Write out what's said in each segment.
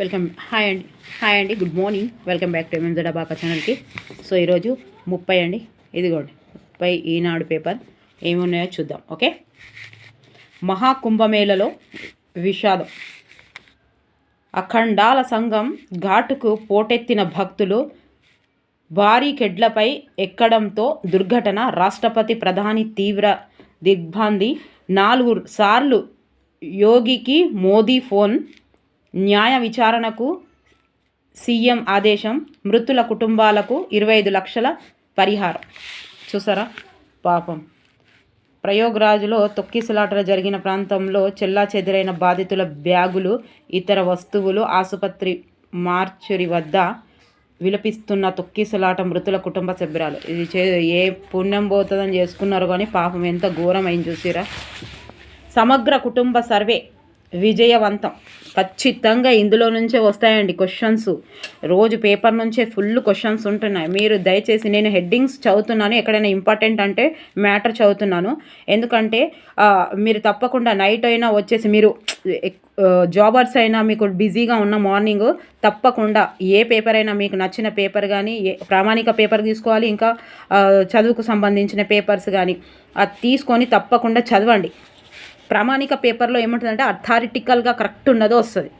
Welcome hi అండి. Hi అండి good morning. Welcome back to M M Z abaca ఛానల్కి. So ఈరోజు ముప్పై అండి. ఇదిగోండి ముప్పై ఈనాడు పేపర్. ఏమున్నాయో చూద్దాం ఓకే? మహాకుంభమేళలో విషాదం. అఖండాల సంఘం ఘాటుకు పోటెత్తిన భక్తులు భారీ కెడ్లపై ఎక్కడంతో దుర్ఘటన. రాష్ట్రపతి ప్రధాని తీవ్ర దిగ్భాంతి నాలుగు సార్లు యోగికి మోదీ ఫోన్ న్యాయ విచారణకు సీఎం ఆదేశం మృతుల కుటుంబాలకు ఇరవై ఐదు లక్షల పరిహారం. చూసారా? పాపం. ప్రయోగరాజులో తొక్కిసలాటలు జరిగిన ప్రాంతంలో చెల్లా చెదిరైన బాధితుల బ్యాగులు ఇతర వస్తువులు ఆసుపత్రి మార్చురి వద్ద విలపిస్తున్న తొక్కిసలాట మృతుల కుటుంబ సభ్యురాలు. ఇది చే ఏ పుణ్యం పోతుందని చేసుకున్నారు కానీ పాపం ఎంత ఘోరమైంది చూసిరా? సమగ్ర కుటుంబ సర్వే విజయవంతం. ఖచ్చితంగా ఇందులో నుంచే వస్తాయండి క్వశ్చన్స్ రోజు పేపర్ నుంచే ఫుల్ క్వశ్చన్స్ ఉంటున్నాయి. మీరు దయచేసి నేను హెడ్డింగ్స్ చదువుతున్నాను. ఎక్కడైనా ఇంపార్టెంట్ అంటే మ్యాటర్ చదువుతున్నాను. ఎందుకంటే మీరు తప్పకుండా నైట్ అయినా వచ్చేసి మీరు జాబర్స్ అయినా మీకు బిజీగా ఉన్న మార్నింగ్ తప్పకుండా ఏ పేపర్ అయినా మీకు నచ్చిన పేపర్ కానీ ఏ ప్రామాణిక పేపర్ తీసుకోవాలి. ఇంకా చదువుకు సంబంధించిన పేపర్స్ కానీ అది తీసుకొని తప్పకుండా చదవండి. ప్రామాణిక పేపర్లో ఏముంటుందంటే అథారిటికల్గా కరెక్ట్ ఉన్నదో వస్తుంది.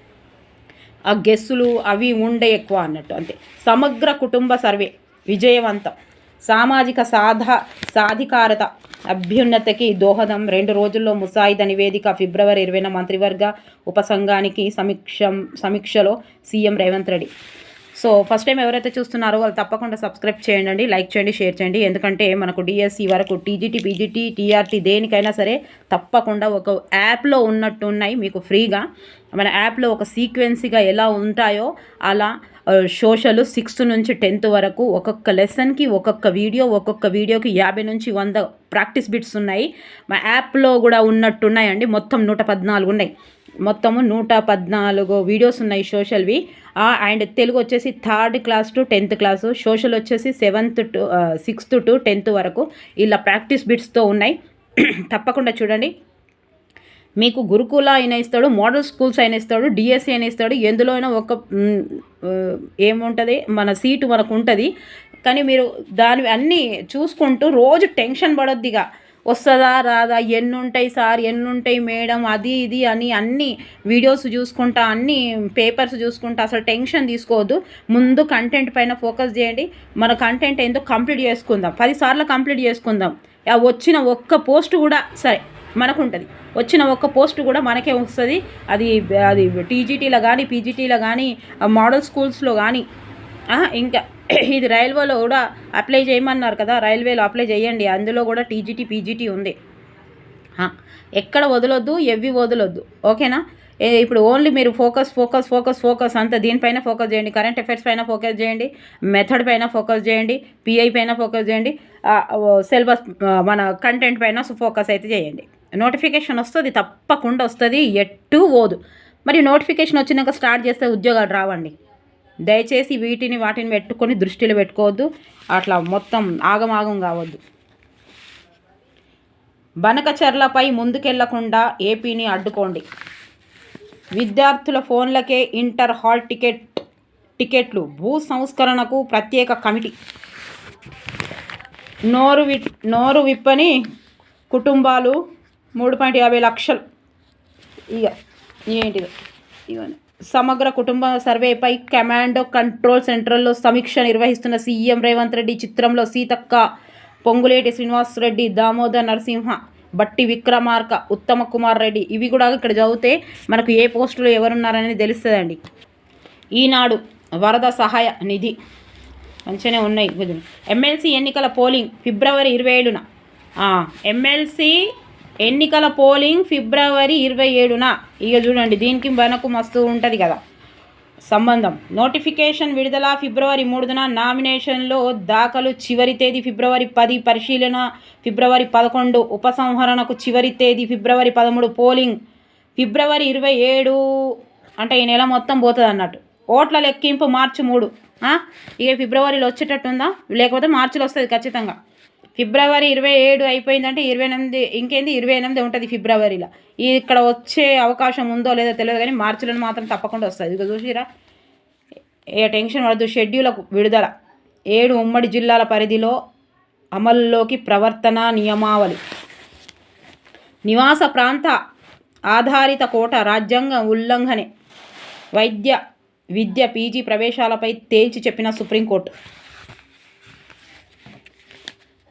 ఆ గెస్సులు అవి ఉండే ఎక్కువ అన్నట్టు అంతే. సమగ్ర కుటుంబ సర్వే విజయవంతం. సామాజిక సాధ సాధికారత అభ్యున్నతకి దోహదం. రెండు రోజుల్లో ముసాయిదా నివేదిక ఫిబ్రవరి ఇరవైన మంత్రివర్గ ఉపసంఘానికి సమీక్షం సమీక్షలో CM Revanth Reddy. So first time ఎవరైతే చూస్తున్నారో వాళ్ళు తప్పకుండా సబ్స్క్రైబ్ చేయండి లైక్ చేయండి షేర్ చేయండి. ఎందుకంటే మనకు డిఎస్సి వరకు టీజీటీ పీజీటీ టీఆర్టీ దేనికైనా సరే తప్పకుండా ఒక యాప్లో ఉన్నట్టు ఉన్నాయి మీకు ఫ్రీగా. మన యాప్లో ఒక సీక్వెన్సీగా ఎలా ఉంటాయో అలా సోషల్ సిక్స్త్ నుంచి టెన్త్ వరకు ఒక్కొక్క లెసన్కి ఒక్కొక్క వీడియో ఒక్కొక్క వీడియోకి యాభై నుంచి వంద ప్రాక్టీస్ బిట్స్ ఉన్నాయి. మా యాప్లో కూడా ఉన్నట్టున్నాయండి. మొత్తం నూట పద్నాలుగు ఉన్నాయి. మొత్తము నూట పద్నాలుగు వీడియోస్ ఉన్నాయి సోషల్వి అండ్ తెలుగు వచ్చేసి third class to tenth class social వచ్చేసి seventh to sixth to tenth వరకు ఇలా ప్రాక్టీస్ బిట్స్తో ఉన్నాయి. తప్పకుండా చూడండి. మీకు గురుకుల అయినా ఇస్తాడు మోడల్ స్కూల్స్ అయినా ఇస్తాడు డిఎస్సి అయినా ఇస్తాడు ఎందులో అయినా ఒక ఏముంటుంది? మన సీటు మనకు ఉంటుంది కానీ మీరు దాని అన్నీ చూసుకుంటూ రోజు టెన్షన్ పడొద్దిగా. వస్తుందా రాదా ఎన్ని ఉంటాయి సార్ ఎన్నుంటాయి మేడం అది ఇది అని అన్ని వీడియోస్ చూసుకుంటా అన్ని పేపర్స్ చూసుకుంటా అసలు టెన్షన్ తీసుకోవద్దు. ముందు కంటెంట్ పైన ఫోకస్ చేయండి. మన కంటెంట్ ఏందో కంప్లీట్ చేసుకుందాం. పదిసార్లు కంప్లీట్ చేసుకుందాం. వచ్చిన ఒక్క పోస్ట్ కూడా సరే మనకు ఉంటుంది వచ్చిన ఒక్క పోస్ట్ కూడా మనకే వస్తుంది. అది అది టీజీటీలో కానీ పీజీటీలో కానీ మోడల్ స్కూల్స్లో కానీ ఇంకా ఇది రైల్వేలో కూడా అప్లై చేయమన్నారు కదా రైల్వేలో అప్లై చేయండి. అందులో కూడా టీజీటీ పీజీటీ ఉంది. ఎక్కడ వదలొద్దు ఎవ్వి వదలొద్దు. ఓకేనా? ఏ ఇప్పుడు ఓన్లీ మీరు ఫోకస్ ఫోకస్ ఫోకస్ ఫోకస్ అంతా దీనిపైన ఫోకస్ చేయండి. కరెంట్ అఫైర్స్ పైన ఫోకస్ చేయండి. మెథడ్ పైన ఫోకస్ చేయండి. పిఐ పైన ఫోకస్ చేయండి. సిలబస్ మన కంటెంట్ పైన ఫోకస్ అయితే చేయండి. నోటిఫికేషన్ వస్తుంది తప్పకుండా వస్తుంది ఎటు పోదు. మరి నోటిఫికేషన్ వచ్చినాక స్టార్ట్ చేస్తే ఉద్యోగాలు రావండి. దయచేసి వీటిని వాటిని పెట్టుకొని దృష్టిలో పెట్టుకోవద్దు. అట్లా మొత్తం ఆగమాగం కావద్దు. బనకచర్లపై ముందుకెళ్ళకుండా ఏపీని అడ్డుకోండి. విద్యార్థుల ఫోన్లకే ఇంటర్ హాల్ టికెట్ టికెట్లు భూ సంస్కరణకు ప్రత్యేక కమిటీ. నోరు వి నోరు విప్పని కుటుంబాలు మూడు పాయింట్ యాభై లక్షలు. ఇక ఏంటిది ఇవన్నీ సమగ్ర కుటుంబ సర్వేపై కమాండో కంట్రోల్ సెంటర్లో సమీక్ష నిర్వహిస్తున్న సీఎం రేవంత్ రెడ్డి చిత్రంలో సీతక్క పొంగులేటి శ్రీనివాసరెడ్డి దామోదర్ నరసింహ బట్టి విక్రమార్క ఉత్తమ కుమార్ రెడ్డి ఇవి కూడా ఇక్కడ చదివితే మనకు ఏ పోస్టులో ఎవరున్నారనేది తెలుస్తుందండి. ఈనాడు వరద సహాయ నిధి మంచిగానే ఉన్నాయి. ఎమ్మెల్సీ ఎన్నికల పోలింగ్ ఫిబ్రవరి ఇరవై ఏడున. ఎమ్మెల్సీ ఎన్నికల పోలింగ్ ఫిబ్రవరి ఇరవై ఏడున. ఇక చూడండి దీనికి మనకు మస్తు ఉంటుంది కదా. సంబంధం. నోటిఫికేషన్ విడుదల ఫిబ్రవరి మూడున. నామినేషన్లో దాఖలు చివరి తేదీ ఫిబ్రవరి పది. పరిశీలన ఫిబ్రవరి పదకొండు. ఉపసంహరణకు చివరి తేదీ ఫిబ్రవరి పదమూడు. పోలింగ్ ఫిబ్రవరి ఇరవై ఏడు. అంటే ఈ నెల మొత్తం పోతుంది అన్నట్టు ఓట్ల లెక్కింపు మార్చి మూడు. ఇక ఫిబ్రవరిలో వచ్చేటట్టుందా? లేకపోతే మార్చిలో వస్తుంది ఖచ్చితంగా. ఫిబ్రవరి ఇరవై ఏడు అయిపోయిందంటే ఇరవై ఎనిమిది ఇంకేంది? ఇరవై ఎనిమిది ఉంటుంది ఫిబ్రవరిలో. ఇక్కడ వచ్చే అవకాశం ఉందో లేదో తెలియదు కానీ మార్చిలో మాత్రం తప్పకుండా వస్తుంది. ఇక చూసిరా? ఏ టెన్షన్ పడద్దు. షెడ్యూలకు విడుదల. ఏడు ఉమ్మడి జిల్లాల పరిధిలో అమల్లోకి ప్రవర్తన నియమావళి. నివాస ప్రాంత ఆధారిత కోట రాజ్యాంగ ఉల్లంఘనే. వైద్య విద్య పీజీ ప్రవేశాలపై తేల్చి చెప్పిన సుప్రీంకోర్టు.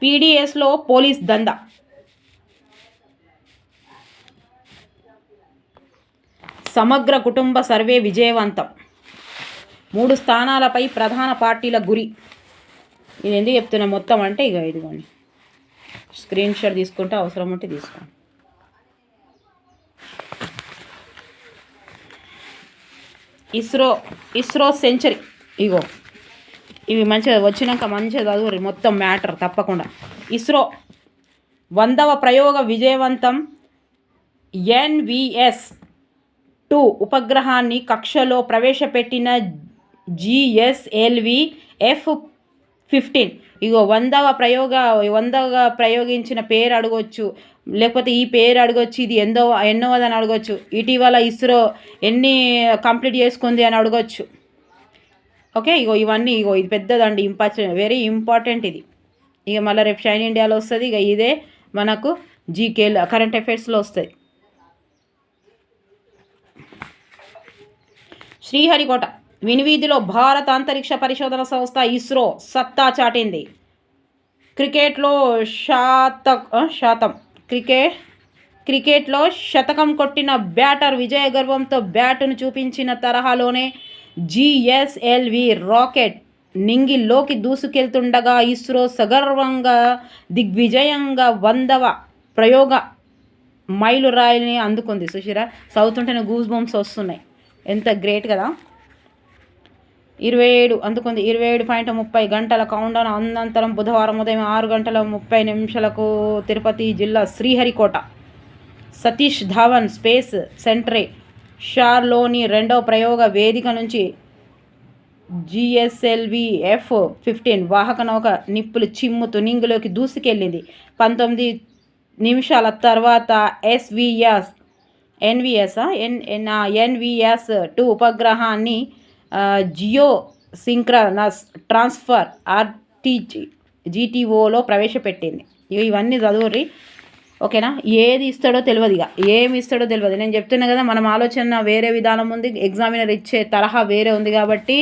పీడీఎస్లో పోలీస్ దందా. సమగ్ర కుటుంబ సర్వే విజయవంతం. మూడు స్థానాలపై ప్రధాన పార్టీల గురి. ఇది ఎందుకు చెప్తున్నా? మొత్తం అంటే ఇక ఇదిగోండి. స్క్రీన్ షాట్ తీసుకుంటే అవసరం ఉంటే తీసుకోండి. ఇస్రో ఇస్రో సెంచరీ. ఇగో. ఇవి మంచిగా వచ్చినాక మంచిగా చదువురి మొత్తం మ్యాటర్ తప్పకుండా. ఇస్రో వందవ ప్రయోగ విజయవంతం ఎన్విఎస్ టూ ఉపగ్రహాన్ని కక్షలో ప్రవేశపెట్టిన జిఎస్ఎల్వి ఎఫ్ ఫిఫ్టీన్. ఇగో వందవ ప్రయోగ వందవ ప్రయోగించిన పేరు అడగొచ్చు లేకపోతే ఈ పేరు అడగొచ్చు ఇది ఎందో ఎన్నోదని అడగొచ్చు. ఇటీవల ఇస్రో ఎన్ని కంప్లీట్ చేసుకుంది అని అడగొచ్చు. ఓకే ఇగో ఇవన్నీ ఇగో ఇది పెద్దదండి ఇంపార్టెంట్ వెరీ ఇంపార్టెంట్ ఇది. ఇక మళ్ళీ రేపు షైన్ ఇండియాలో వస్తుంది ఇక ఇదే మనకు జీకేలో కరెంట్ అఫైర్స్లో వస్తుంది. శ్రీహరికోట వినివీధిలో భారత అంతరిక్ష పరిశోధన సంస్థ ఇస్రో సత్తా చాటింది. క్రికెట్లో శాత శాతం. క్రికెట్ క్రికెట్లో శతకం కొట్టిన బ్యాటర్ విజయ గర్వంతో బ్యాటును చూపించిన తరహాలోనే జిఎస్ఎల్వి రాకెట్ నింగిల్లోకి దూసుకెళ్తుండగా ఇస్రో సగర్వంగా దిగ్విజయంగా వందవ ప్రయోగ మైలురాయిని అందుకుంది. సుశీర చదువుతుంటేనే గూస్ బొమ్స్ వస్తున్నాయి. ఎంత గ్రేట్ కదా? ఇరవై ఏడు అందుకుంది. ఇరవై ఏడు పాయింట్ ముప్పై గంటల కౌండౌన్ అనంతరం బుధవారం ఉదయం ఆరు గంటల ముప్పై నిమిషాలకు తిరుపతి జిల్లా శ్రీహరికోట. సతీష్ ధావన్ స్పేస్ సెంటరే షార్లోని రెండవ ప్రయోగ వేదిక నుంచి జిఎస్ఎల్వి ఎఫ్ ఫిఫ్టీన్ వాహక నౌక నిప్పులు చిమ్ము తునింగులోకి దూసుకెళ్ళింది. పంతొమ్మిది నిమిషాల తర్వాత SVS NVS N NVS two ఉపగ్రహాన్ని Jio synchronous transfer ఆర్టీజీ జీటీఓలో ప్రవేశపెట్టింది. ఇవన్నీ చదువుర్రి. ఓకేనా? ఏది ఇస్తాడో తెలియదు ఇక. ఏమి ఇస్తాడో తెలియదు నేను చెప్తున్నా కదా మనం ఆలోచన వేరే విధానం ఉంది ఎగ్జామినర్ ఇచ్చే తరహా వేరే ఉంది కాబట్టి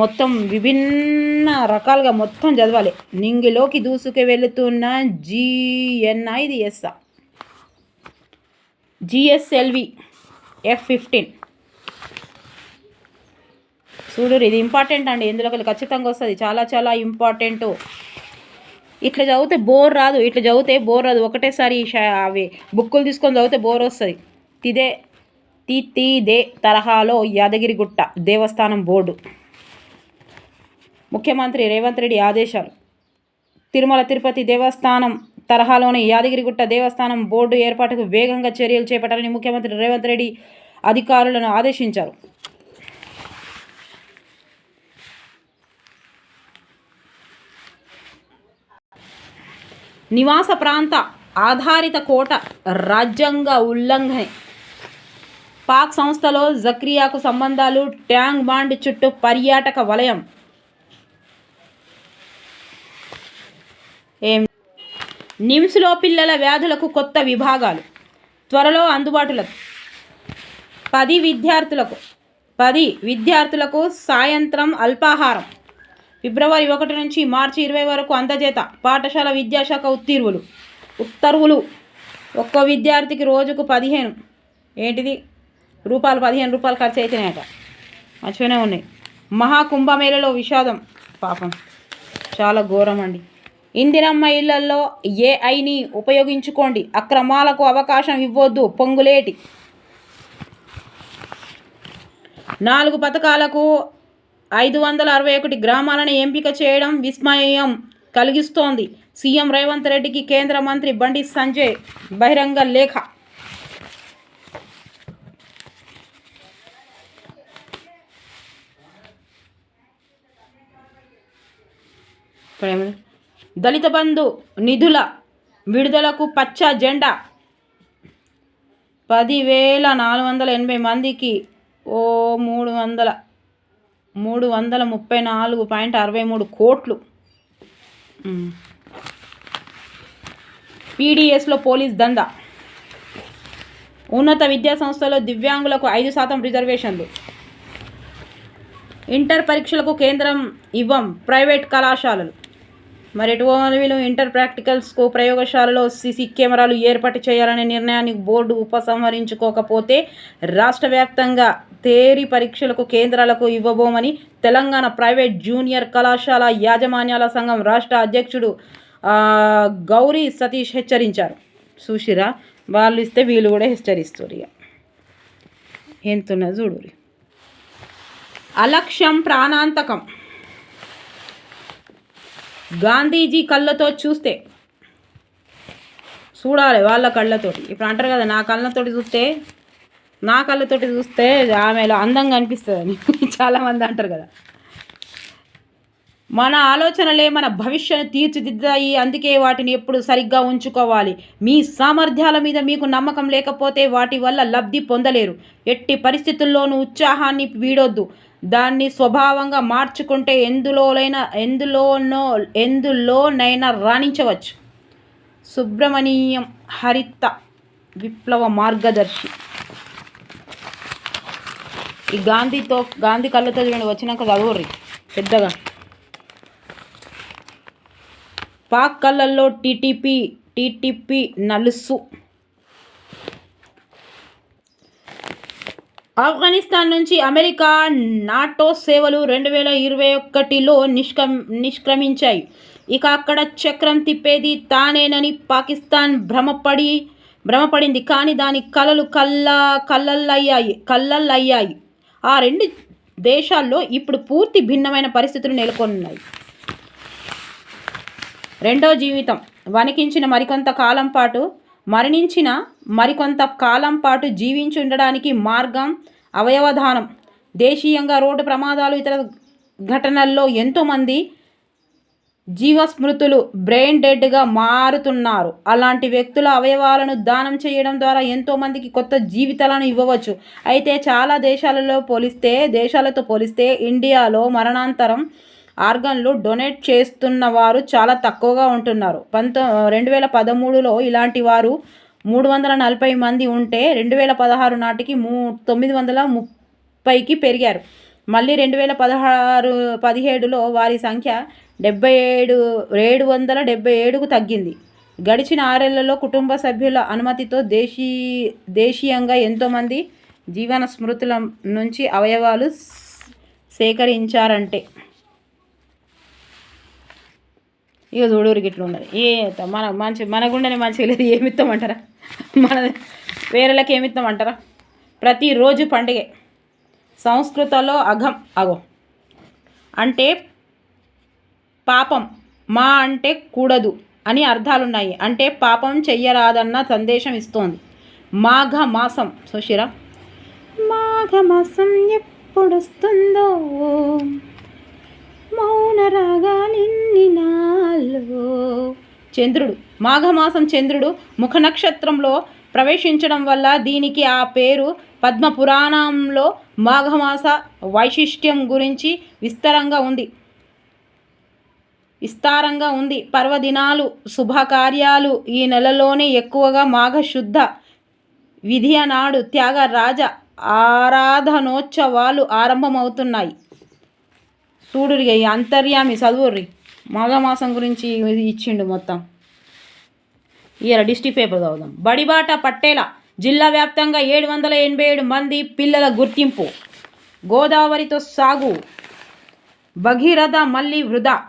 మొత్తం విభిన్న రకాలుగా మొత్తం చదవాలి. నింగిలోకి దూసుకు వెళుతున్న జిఎన్ఐ ఇది ఎస్ఆ జిఎస్ఎల్వి ఎఫ్ ఫిఫ్టీన్ చూడు ఇది ఇంపార్టెంట్ అండి. ఇందులోకి ఖచ్చితంగా వస్తుంది. చాలా చాలా ఇంపార్టెంట్ ఇట్లా చదివితే బోర్ రాదు ఇట్లా చదివితే బోర్ రాదు. ఒకటేసారి అవి బుక్కులు తీసుకొని చదివితే బోర్ వస్తుంది. తిదే తి దే తరహాలో యాదగిరిగుట్ట దేవస్థానం బోర్డు. ముఖ్యమంత్రి రేవంత్ రెడ్డి ఆదేశాలు. తిరుమల తిరుపతి దేవస్థానం తరహాలోని యాదగిరిగుట్ట దేవస్థానం బోర్డు ఏర్పాటుకు వేగంగా చర్యలు చేపట్టాలని ముఖ్యమంత్రి రేవంత్ రెడ్డి అధికారులను ఆదేశించారు. నివాస ప్రాంత ఆధారిత కోట రాజ్యాంగ ఉల్లంఘన. పాక్ సంస్థలో జక్రియాకు సంబంధాలు ట్యాంగ్ బాండ్ చుట్టూ పర్యాటక వలయం. ఏం? నిమ్స్లో పిల్లల వ్యాధులకు కొత్త విభాగాలు. త్వరలో అందుబాటులో పది విద్యార్థులకు పది విద్యార్థులకు సాయంత్రం అల్పాహారం. ఫిబ్రవరి ఒకటి నుంచి మార్చి ఇరవై వరకు అందజేత పాఠశాల విద్యాశాఖ ఉత్తీర్వులు. ఉత్తర్వులు. ఒక్కో విద్యార్థికి రోజుకు పదిహేను. ఏంటిది? రూపాయలు పదిహేను రూపాయలు ఖర్చు అవుతున్నాయట మంచిగానే ఉన్నాయి. మహాకుంభమేళలో విషాదం. పాపం. చాలా ఘోరం అండి. ఇందిరమ్మ ఇళ్ళల్లో ఏఐని ఉపయోగించుకోండి. అక్రమాలకు అవకాశం ఇవ్వద్దు. పొంగులేటి. నాలుగు పథకాలకు ఐదు వందల అరవై ఒకటి గ్రామాలను ఎంపిక చేయడం విస్మయం కలిగిస్తోంది. సీఎం రేవంత్ రెడ్డికి కేంద్ర మంత్రి బండి సంజయ్ బహిరంగ లేఖ. దళిత బంధు నిధుల విడుదలకు పచ్చ జెండా. పదివేల నాలుగు వందల ఎనభై మందికి ఓ మూడు వందల మూడు వందల ముప్పై నాలుగు పాయింట్ అరవై మూడు కోట్లు. పీడిఎస్లో పోలీస్ దందా. ఉన్నత విద్యా సంస్థలో దివ్యాంగులకు ఐదు శాతం రిజర్వేషన్లు. ఇంటర్ పరీక్షలకు కేంద్రం ఇవ్వం ప్రైవేట్ కళాశాలలు. మరి ఎటువంటి ఇంటర్ ప్రాక్టికల్స్కు ప్రయోగశాలలో సీసీ కెమెరాలు ఏర్పాటు చేయాలనే నిర్ణయాన్ని బోర్డు ఉపసంహరించుకోకపోతే రాష్ట్ర వ్యాప్తంగా తేరీ పరీక్షలకు కేంద్రాలకు ఇవ్వబోమని తెలంగాణ ప్రైవేట్ జూనియర్ కళాశాల యాజమాన్యాల సంఘం రాష్ట్ర అధ్యక్షుడు గౌరీ సతీష్ హెచ్చరించారు. చూసిరా వాళ్ళు ఇస్తే వీళ్ళు కూడా హెచ్చరిస్తారు ఇక. ఎంతున్నది చూడు అలక్ష్యం ప్రాణాంతకం. గాంధీజీ కళ్ళతో చూస్తే. చూడాలి వాళ్ళ కళ్ళతోటి. ఇప్పుడు అంటారు కదా నా కళ్ళతోటి చూస్తే నా కళ్ళతోటి చూస్తే ఆమెలో అందంగా అనిపిస్తుంది చాలామంది అంటారు కదా. మన ఆలోచనలే మన భవిష్యత్తు తీర్చిదిద్దాయి అందుకే వాటిని ఎప్పుడు సరిగ్గా ఉంచుకోవాలి. మీ సామర్థ్యాల మీద మీకు నమ్మకం లేకపోతే వాటి వల్ల లబ్ధి పొందలేరు. ఎట్టి పరిస్థితుల్లోనూ ఉత్సాహాన్ని వీడొద్దు. దాన్ని స్వభావంగా మార్చుకుంటే ఎందులోనైనా ఎందులోనో ఎందులోనైనా రాణించవచ్చు. సుబ్రమణీయం హరిత విప్లవ మార్గదర్శి. ఈ గాంధీతో గాంధీ కళ్ళతో చూడండి వచ్చినాక చదువుర్రి పెద్దగా. పాక్ కళ్ళల్లో టీటీపీ టీటీపీ నలుసు. ఆఫ్ఘనిస్తాన్ నుంచి అమెరికా నాటో సేవలు రెండు వేల ఇరవై ఒకటిలో నిష్క్రమ నిష్క్రమించాయి. ఇక అక్కడ చక్రం తిప్పేది తానేనని పాకిస్తాన్ భ్రమపడి భ్రమపడింది. కానీ దాని కలలు కళ్ళ కళ్ళల్లయ్యాయి కళ్ళల్లయ్యాయి. ఆ రెండు దేశాల్లో ఇప్పుడు పూర్తి భిన్నమైన పరిస్థితులు నెలకొన్నాయి. రెండో జీవితం. వణికించిన మరికొంత కాలం పాటు మరణించిన మరికొంత కాలం పాటు జీవించి ఉండడానికి మార్గం అవయవదానం. దేశీయంగా రోడ్డు ప్రమాదాలు ఇతర ఘటనల్లో ఎంతోమంది జీవస్మృతులు బ్రెయిన్ డెడ్గా మారుతున్నారు. అలాంటి వ్యక్తుల అవయవాలను దానం చేయడం ద్వారా ఎంతోమందికి కొత్త జీవితాలను ఇవ్వవచ్చు. అయితే చాలా దేశాలలో పోలిస్తే దేశాలతో పోలిస్తే ఇండియాలో మరణాంతరం ఆర్గన్లు డొనేట్ చేస్తున్న వారు చాలా తక్కువగా ఉంటున్నారు. పంతొ రెండు వేల పదమూడులో ఇలాంటి వారు మూడు వందల నలభై మంది ఉంటే రెండు వేల పదహారు నాటికి మూ తొమ్మిది వందల ముప్పైకి పెరిగారు. మళ్ళీ రెండు వేల పదహారు పదిహేడులో వారి సంఖ్య డెబ్బై ఏడు ఏడు వందల డెబ్బై ఏడుకు తగ్గింది. గడిచిన ఆరేళ్ళలో కుటుంబ సభ్యుల అనుమతితో దేశీ దేశీయంగా ఎంతోమంది జీవన స్మృతుల నుంచి అవయవాలు సేకరించారంటే ఇక చూడూరికి ఇట్లా ఉన్నది. ఏ మన మంచి మన మంచిగా లేదు ఏమిస్తామంటారా మన వేరేలకి ఏమిస్తామంటారా ప్రతిరోజు పండుగ. సంస్కృతంలో అఘం అగో. అంటే పాపం మా అంటే కూడదు అని అర్థాలున్నాయి. అంటే పాపం చెయ్యరాదన్న సందేశం ఇస్తోంది. మాఘ మాసం సుశిరా? మాఘ మాసం ఎప్పుడొస్తుందో? మౌనరాగా రాగాలిన్ని నాలో చంద్రుడు మాఘమాసం చంద్రుడు ముఖ నక్షత్రంలో ప్రవేశించడం వల్ల దీనికి ఆ పేరు పద్మపురాణంలో మాఘమాస వైశిష్ట్యం గురించి విస్తారంగా ఉంది. విస్తారంగా ఉంది. పర్వదినాలు శుభకార్యాలు ఈ నెలలోనే ఎక్కువగా మాఘశుద్ధ విధియ నాడు త్యాగరాజ ఆరాధనోత్సవాలు ఆరంభమవుతున్నాయి. చూడురి అంతర్యామి చదువుర్రి. మాఘమాసం గురించి ఇచ్చిండు మొత్తం. ఇయర డిస్టిక్ పేపర్ చదువుదాం. బడిబాట పట్టేల జిల్లా వ్యాప్తంగా ఏడు వందల ఎనభై ఏడు మంది పిల్లల గుర్తింపు. గోదావరితో సాగు. భగీరథ మళ్ళీ వృధా.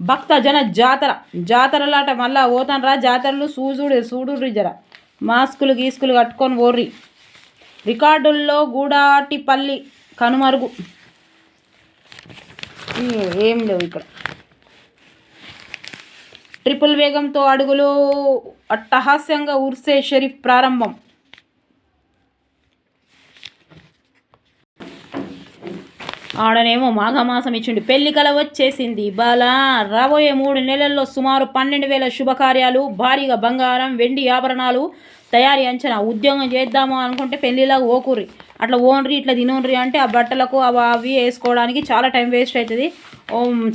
భక్త జన జాతర. జాతరలాట మళ్ళా ఓతనరా జాతరలు? సూజుడు సూడుర్రి జర. మాస్కులు గీస్కులు కట్టుకొని ఓర్రి రికార్డుల్లో గూడాటిపల్లి కనుమరుగు. ఏం లేవు ఇక్కడ. ట్రిపుల్ వేగంతో అడుగులు అట్టహాస్యంగా ఉర్సే షరీఫ్ ప్రారంభం. ఆడనేమో మాఘమాసం ఇచ్చిండు. పెళ్ళి కల వచ్చేసింది. బాలా రాబోయే మూడు నెలల్లో సుమారు పన్నెండు వేల శుభకార్యాలు భారీగా బంగారం వెండి ఆభరణాలు తయారీ అంచనా ఉద్యోగం చేద్దాము అనుకుంటే పెళ్ళిలాగా ఓకూరి అట్లా ఓన్రి ఇట్లా తినోన్రి అంటే ఆ బట్టలకు అవి అవి వేసుకోవడానికి చాలా టైం వేస్ట్ అవుతుంది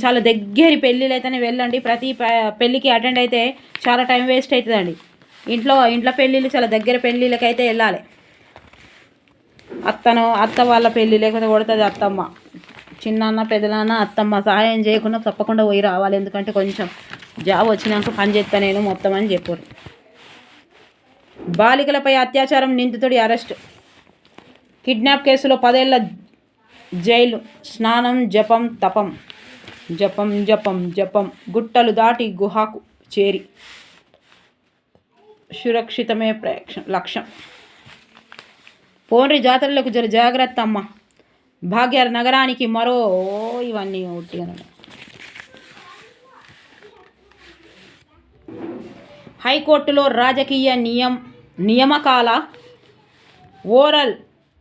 చాలా దగ్గరి పెళ్ళిళ్ళు అయితేనే వెళ్ళండి. ప్రతి పెళ్ళికి అటెండ్ అయితే చాలా టైం వేస్ట్ అవుతుందండి ఇంట్లో ఇంట్లో పెళ్ళిళ్ళు చాలా దగ్గర పెళ్ళిళ్ళకైతే వెళ్ళాలి. అత్తను అత్త వాళ్ళ పెళ్ళి లేకపోతే కొడుతుంది అత్తమ్మ. చిన్నాన్న పెద్దనాన్న అత్తమ్మ సహాయం చేయకుండా తప్పకుండా పోయి రావాలి. ఎందుకంటే కొంచెం జాబ్ వచ్చినాక పని చేస్తా నేను మొత్తం అని చెప్పారు బాలికలపై అత్యాచారం నిందితుడి అరెస్ట్. కిడ్నాప్ కేసులో పదేళ్ళ జైలు. స్నానం జపం తపం. జపం జపం జపం. గుట్టలు దాటి గుహకు చేరి. సురక్షితమే ప్రేక్ష లక్ష్యం. పోన్రి జాతరలకు జర జాగ్రత్త అమ్మ. భాగ్యర్ నగరానికి మరో ఇవన్నీ ఒకటి హైకోర్టులో రాజకీయ నియం నియమకాల ఓరల్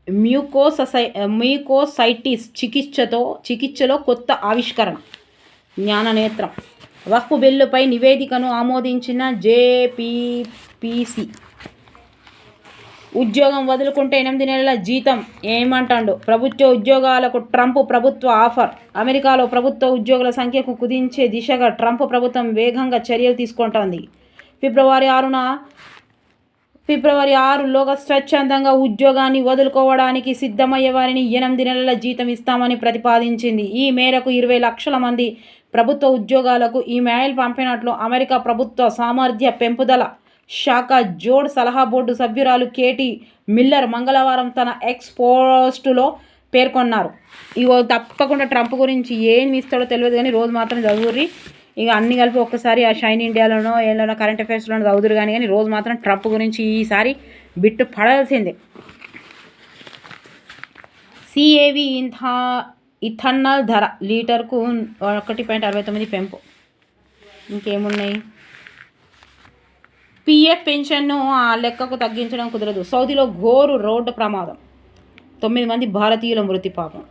మ్యూకోససై మ్యూకోసైటిస్ చికిత్సతో చికిత్సలో కొత్త ఆవిష్కరణ. జ్ఞాననేత్రం. వక్ఫ్ బిల్లుపై నివేదికను ఆమోదించిన జేపీపీసీ. ఉద్యోగం వదులుకుంటే ఎనిమిది నెలల జీతం ఏమంటాడు? ప్రభుత్వ ఉద్యోగాలకు ట్రంప్ ప్రభుత్వ ఆఫర్. అమెరికాలో ప్రభుత్వ ఉద్యోగుల సంఖ్యకు కుదించే దిశగా ట్రంప్ ప్రభుత్వం వేగంగా చర్యలు తీసుకుంటోంది. ఫిబ్రవరి ఆరున ఫిబ్రవరి ఆరులోగా స్వచ్ఛందంగా ఉద్యోగాన్ని వదులుకోవడానికి సిద్ధమయ్యే వారిని ఎనిమిది నెలల జీతం ఇస్తామని ప్రతిపాదించింది. ఈ మేరకు ఇరవై లక్షల మంది ప్రభుత్వ ఉద్యోగాలకు ఈమెయిల్ పంపినట్లు అమెరికా ప్రభుత్వ సామర్థ్య పెంపుదల శాఖ జోడ్ సలహా బోర్డు సభ్యురాలు కేటీ మిల్లర్ మంగళవారం తన ఎక్స్ పోస్టులో పేర్కొన్నారు. ఇవో తప్పకుండా ట్రంప్ గురించి ఏం ఇస్తాడో తెలియదు కానీ రోజు మాత్రం చదువుర్రి ఇక అన్ని కలిపి ఒక్కసారి ఆ షైన్ ఇండియాలోనో ఏలోనో కరెంట్ అఫైర్స్లోనో చదువురు కానీ కానీ రోజు మాత్రం ట్రంప్ గురించి ఈసారి బిట్టు పడాల్సిందే. సిఏవి ఇంథా ఇథన్నాల్ ధర లీటర్కు ఒకటి పాయింట్ అరవై తొమ్మిది పెంపు. ఇంకేమున్నాయి? పిఎఫ్ పెన్షన్ను ఆ లెక్కకు తగ్గించడం కుదరదు. సౌదీలో ఘోరు రోడ్డు ప్రమాదం. తొమ్మిది మంది భారతీయుల మృతి పాపం.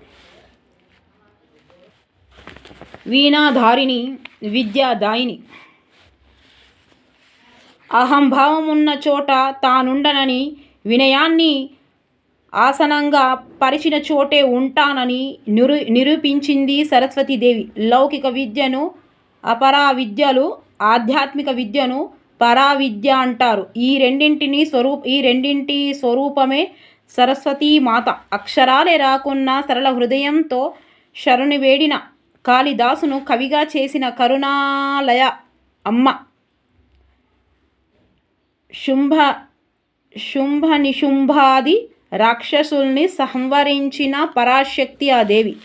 వీణాధారిణి విద్యాదాయిని. అహంభావం ఉన్న చోట తానుండనని వినయాన్ని ఆసనంగా పరిచిన చోటే ఉంటానని నిరు నిరూపించింది సరస్వతీదేవి లౌకిక విద్యను అపరా విద్యలు ఆధ్యాత్మిక విద్యను పరావిద్య అంటారు. ఈ రెండింటిని స్వరూప ఈ రెండింటి స్వరూపమే సరస్వతీ మాత అక్షరాలే రాకున్న సరళ హృదయంతో శరణి వేడిన కాళిదాసును కవిగా చేసిన కరుణాలయ అమ్మ. శుంభ శుంభ నిశుంభాది రాక్షసుల్ని సంవరించిన పరాశక్తి ఆ దేవి.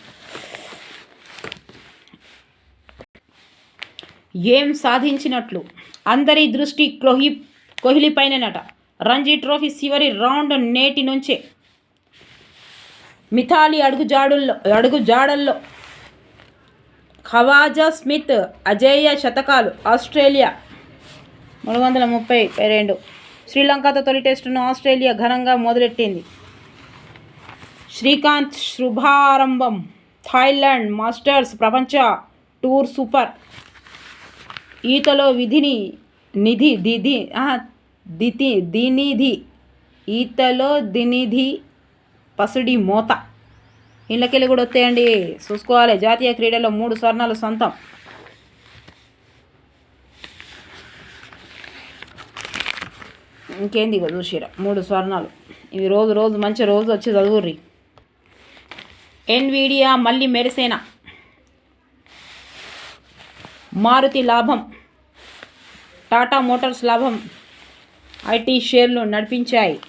ఏం సాధించినట్లు? అందరి దృష్టి కోహ్లీ కోహ్లీపైనట రంజీ ట్రోఫీ చివరి రౌండ్ నేటి నుంచే. మిథాలి అడుగు జాడుల్లో అడుగు జాడల్లో ఖవాజా స్మిత్ అజేయ శతకాలు ఆస్ట్రేలియా మూడు వందల ముప్పై రెండు. శ్రీలంకతో తొలి టెస్టును ఆస్ట్రేలియా ఘనంగా మొదలెట్టింది. శ్రీకాంత్ శుభారంభం థాయిలాండ్ మాస్టర్స్ ప్రపంచ టూర్ సూపర్. ఈతలో విధిని నిధి దిధి దితి దినిధి ఈతలో దినిధి పసిడి మోత. ఇళ్ళకెళ్ళి కూడా వస్తాయండి చూసుకోవాలి. జాతీయ క్రీడలో మూడు స్వర్ణాలు సొంతం. ఇంకేంది ఇక చూసిరా మూడు స్వర్ణాలు. ఇవి రోజు రోజు మంచి రోజు వచ్చి చదువుర్రి. ఎన్విడియా మళ్ళీ మెరిసేనా? మారుతి లాభం. టాటా మోటార్స్ లాభం. ఐటీ షేర్లు నడిపించాయి.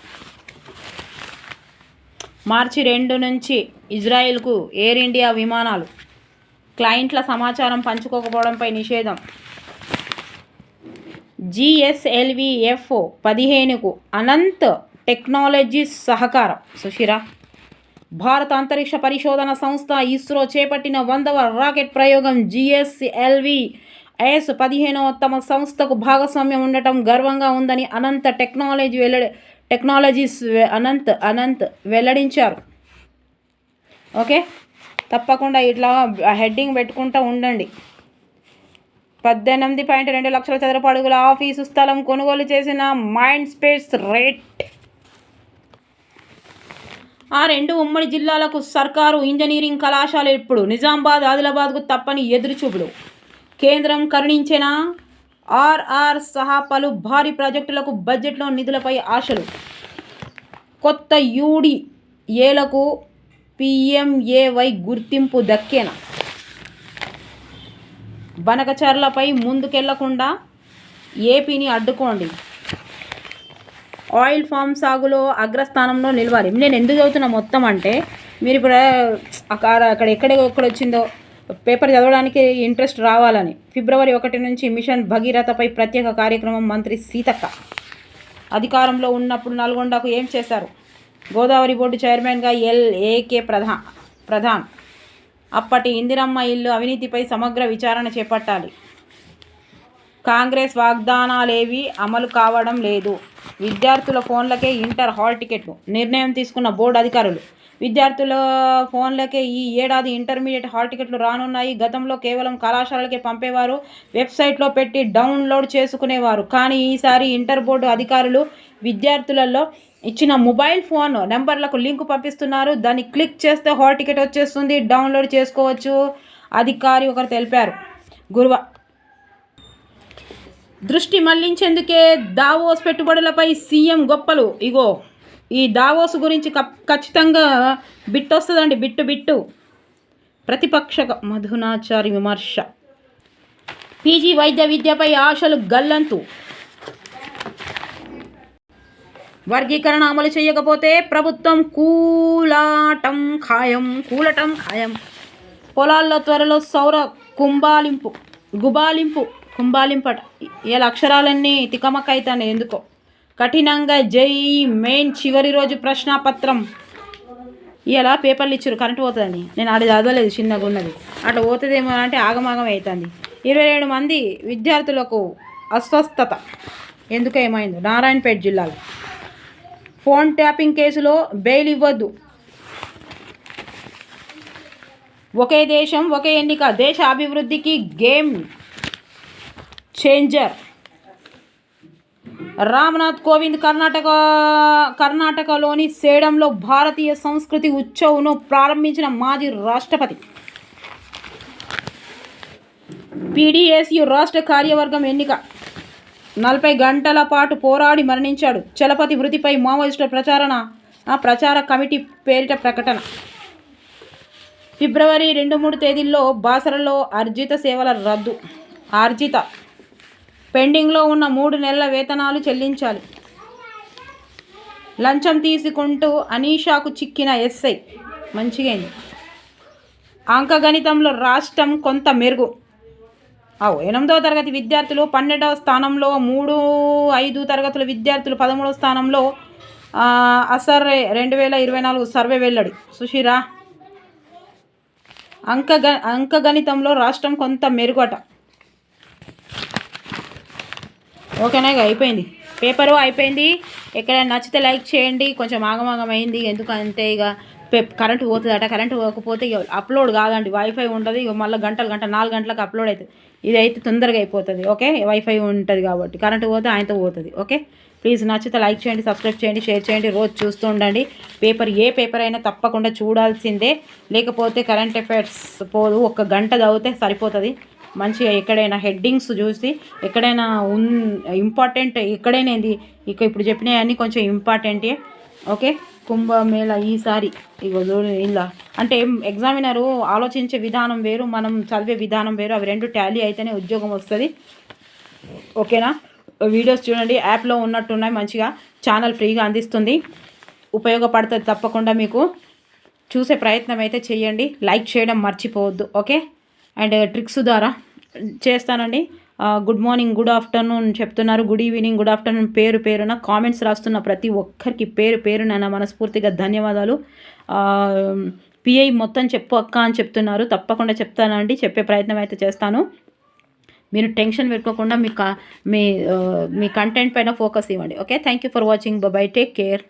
మార్చి రెండు నుంచి ఇజ్రాయెల్కు ఎయిర్ ఇండియా విమానాలు. క్లయింట్ల సమాచారం పంచుకోకపోవడంపై నిషేధం. జిఎస్ఎల్విఎఫ్ పదిహేనుకు అనంత్ టెక్నాలజీస్ సహకారం. సుశిరా భారత అంతరిక్ష పరిశోధన సంస్థ ఇస్రో చేపట్టిన వందవ రాకెట్ ప్రయోగం జిఎస్ఎల్వి ఎస్ పదిహేనవ తమ సంస్థకు భాగస్వామ్యం ఉండటం గర్వంగా ఉందని అనంత టెక్నాలజీ వెల్లడి టెక్నాలజీస్ అనంత్ అనంత్ వెల్లడించారు. ఓకే? తప్పకుండా ఇట్లా హెడ్డింగ్ పెట్టుకుంటూ ఉండండి. పద్దెనిమిది పాయింట్ రెండు లక్షల చదరపు అడుగుల ఆఫీసు స్థలం కొనుగోలు చేసిన మైండ్ స్పేస్ రేట్. ఆ రెండు ఉమ్మడి జిల్లాలకు సర్కారు ఇంజనీరింగ్ కళాశాల ఇప్పుడు నిజామాబాద్ ఆదిలాబాద్కు తప్పని ఎదురుచూపులు. కేంద్రం కరుణించిన? ఆర్ఆర్ సహా పలు భారీ ప్రాజెక్టులకు బడ్జెట్లో నిధులపై ఆశలు. కొత్త యూడి ఏలకు పిఎంఏవై గుర్తింపు దక్కేన. బనకచర్లపై ముందుకెళ్ళకుండా ఏపీని అడ్డుకోండి. ఆయిల్ ఫామ్ సాగులో అగ్రస్థానంలో నిలవాలి. నేను ఎందుకు చదువుతున్నా మొత్తం అంటే మీరు ఇప్పుడు అక్కడ అక్కడ ఎక్కడ ఎక్కడ వచ్చిందో పేపర్ చదవడానికి ఇంట్రెస్ట్ రావాలని. ఫిబ్రవరి ఒకటి నుంచి మిషన్ భగీరథపై ప్రత్యేక కార్యక్రమం మంత్రి సీతక్క. అధికారంలో ఉన్నప్పుడు నల్గొండకు ఏం చేశారు? గోదావరి బోర్డు చైర్మన్గా L. A K. Pradhan Pradhan. అప్పటి ఇందిరమ్మ ఇల్లు అవినీతిపై సమగ్ర విచారణ చేపట్టాలి. కాంగ్రెస్ వాగ్దానాలేవి అమలు కావడం లేదు. విద్యార్థుల ఫోన్లకే ఇంటర్ హాల్ టికెట్లు. నిర్ణయం తీసుకున్న బోర్డు అధికారులు విద్యార్థుల ఫోన్లకే ఈ ఏడాది ఇంటర్మీడియట్ హాల్ టికెట్లు రానున్నాయి. గతంలో కేవలం కళాశాలకే పంపేవారు వెబ్సైట్లో పెట్టి డౌన్లోడ్ చేసుకునేవారు. కానీ ఈసారి ఇంటర్ బోర్డు అధికారులు విద్యార్థులలో ఇచ్చిన మొబైల్ ఫోన్ నెంబర్లకు లింక్ పంపిస్తున్నారు. దాన్ని క్లిక్ చేస్తే హాల్ టికెట్ వచ్చేస్తుంది. డౌన్లోడ్ చేసుకోవచ్చు అధికారి ఒకరు తెలిపారు. గురువా దృష్టి మళ్ళించేందుకే దావోస్ పెట్టుబడులపై సీఎం గొప్పలు. ఇగో ఈ దావోస్ గురించి ఖచ్చితంగా బిట్ వస్తుందండి బిట్టు బిట్టు. ప్రతిపక్ష మధునాచారి విమర్శ. పీజీ వైద్య విద్యపై ఆశలు గల్లంతు. వర్గీకరణ అమలు చేయకపోతే ప్రభుత్వం కూలాటం ఖాయం కూలటం ఖాయం. పొలాల్లో త్వరలో సౌర కుంబాలింపు గుబాలింపు కుంబాలింపట ఇలా అక్షరాలన్నీ తికమకైతాయి ఎందుకో. కఠినంగా జై మెయిన్ చివరి రోజు ప్రశ్నాపత్రం. ఇలా పేపర్లు ఇచ్చారు కరెంట్ పోతుందని. నేను ఆడ చదవలేదు చిన్నగా ఉన్నది. అట్లా పోతుందేమో అంటే ఆగమాగం అవుతుంది ఇరవై ఏడు మంది విద్యార్థులకు అస్వస్థత. ఎందుకు ఏమైంది? నారాయణపేట జిల్లాలో. ఫోన్ ట్యాపింగ్ కేసులో బెయిల్ ఇవ్వద్దు. ఒకే దేశం ఒకే ఎన్నిక. దేశ అభివృద్ధికి గేమ్ చేంజర్. రామ్నాథ్ కోవింద్ కర్ణాటక కర్ణాటకలోని సేడంలో భారతీయ సంస్కృతి ఉత్సవ్ను ప్రారంభించిన మాజీ రాష్ట్రపతి. పీడీఎస్యు రాష్ట్ర కార్యవర్గం ఎన్నిక. నలభై గంటల పాటు పోరాడి మరణించాడు. చలపతి మృతిపై మావోయిస్టుల ప్రచారణ ప్రచార కమిటీ పేరిట ప్రకటన. ఫిబ్రవరి రెండు మూడు తేదీల్లో బాసరలో అర్జిత సేవల రద్దు. ఆర్జిత పెండింగ్లో ఉన్న మూడు నెలల వేతనాలు చెల్లించాలి. లంచం తీసుకుంటూ అనీషాకు చిక్కిన ఎస్ఐ. మంచిగా అంకగణితంలో రాష్ట్రం కొంత మెరుగు. ఎనిమిదవ తరగతి విద్యార్థులు పన్నెండవ స్థానంలో మూడు ఐదు తరగతుల విద్యార్థులు పదమూడవ స్థానంలో అసర్ రెండు వేల ఇరవై నాలుగు సర్వే వెళ్ళాడు సుషిరా అంకగ అంకగణితంలో రాష్ట్రం కొంత మెరుగట ఓకేనా? ఇక అయిపోయింది. పేపరు అయిపోయింది. ఎక్కడైనా నచ్చితే లైక్ చేయండి. కొంచెం ఆగమాగం అయింది ఎందుకంటే ఇక కరెంటు పోతుందట. కరెంటు పోకపోతే ఇక అప్లోడ్ కాదండి. వైఫై ఉంటుంది ఇక మళ్ళీ గంటలు గంట నాలుగు గంటలకు అప్లోడ్ అవుతుంది ఇది అయితే తొందరగా అయిపోతుంది. ఓకే? వైఫై ఉంటుంది కాబట్టి. కరెంటు పోతే ఆయనతో పోతుంది. ఓకే? ప్లీజ్ నచ్చితే లైక్ చేయండి సబ్స్క్రైబ్ చేయండి షేర్ చేయండి. రోజు చూస్తూ ఉండండి. పేపర్ ఏ పేపర్ అయినా తప్పకుండా చూడాల్సిందే. లేకపోతే కరెంట్ అఫైర్స్ పోదు. ఒక గంట చదివితే సరిపోతుంది. మంచిగా ఎక్కడైనా హెడ్డింగ్స్ చూసి ఎక్కడైనా ఉన్ ఇంపార్టెంట్ ఎక్కడైనా ఏంది? ఇక ఇప్పుడు చెప్పినవన్నీ కొంచెం ఇంపార్టెంటే. ఓకే? కుంభమేళ ఈసారి. ఇగో ఇలా. అంటే ఎగ్జామినరు ఆలోచించే విధానం వేరు మనం చదివే విధానం వేరు. అవి రెండు టాలీ అయితేనే ఉద్యోగం వస్తుంది. ఓకేనా? వీడియోస్ చూడండి. యాప్లో ఉన్నట్టున్నాయి మంచిగా. ఛానల్ ఫ్రీగా అందిస్తుంది. ఉపయోగపడుతుంది తప్పకుండా మీకు. చూసే ప్రయత్నం అయితే చేయండి. లైక్ చేయడం మర్చిపోవద్దు. ఓకే? అండ్ ట్రిక్స్ ద్వారా చేస్తానండి. గుడ్ మార్నింగ్ గుడ్ ఆఫ్టర్నూన్ చెప్తున్నారు. గుడ్ ఈవినింగ్ గుడ్ ఆఫ్టర్నూన్ పేరు పేరున కామెంట్స్ రాస్తున్న ప్రతి ఒక్కరికి పేరు పేరున నా మనస్ఫూర్తిగా ధన్యవాదాలు. పిఐ మొత్తం చెప్పు అక్క అని చెప్తున్నారు. తప్పకుండా చెప్తానండి. చెప్పే ప్రయత్నం అయితే చేస్తాను. మీరు టెన్షన్ పెట్టుకోకుండా మీ మీ మీ కంటెంట్ పైన ఫోకస్ ఇవ్వండి. Okay thank you for watching bye take care